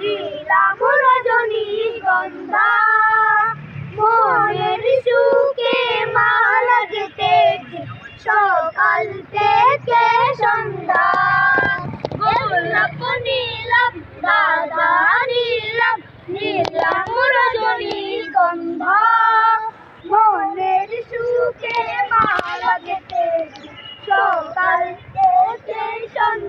নীলাম রজনী গন্ধা মনের সুখে মালা গেতেছি সকাল থেকে সন্ধ্যা গোলাপ নীলাম দাদা নীলাম নীলাম রজনী গন্ধা মনের সুখে মালা গেতেছি সকাল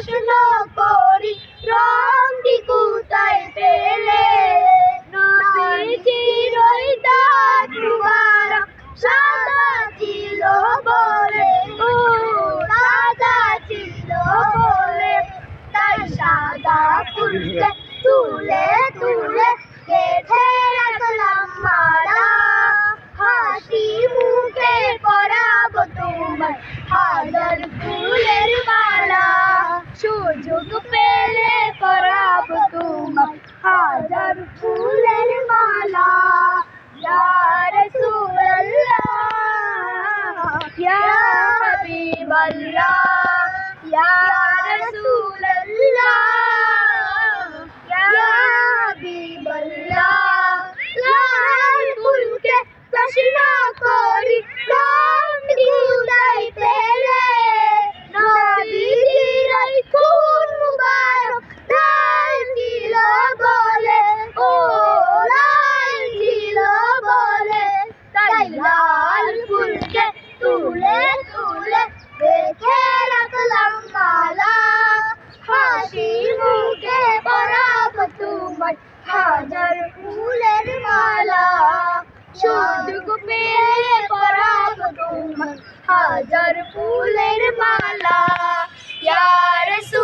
প্রশ্ন করি রংটি কোথায় পেলে? সাদা ছিল বলে সাদা ছিল বলে তাই সাদা ফুলকে Bye. হাজার ফুলের মালা। সুযোগ পেলে পরাগ তোমার হাজার ফুলের মালা ইয়ার রাসূল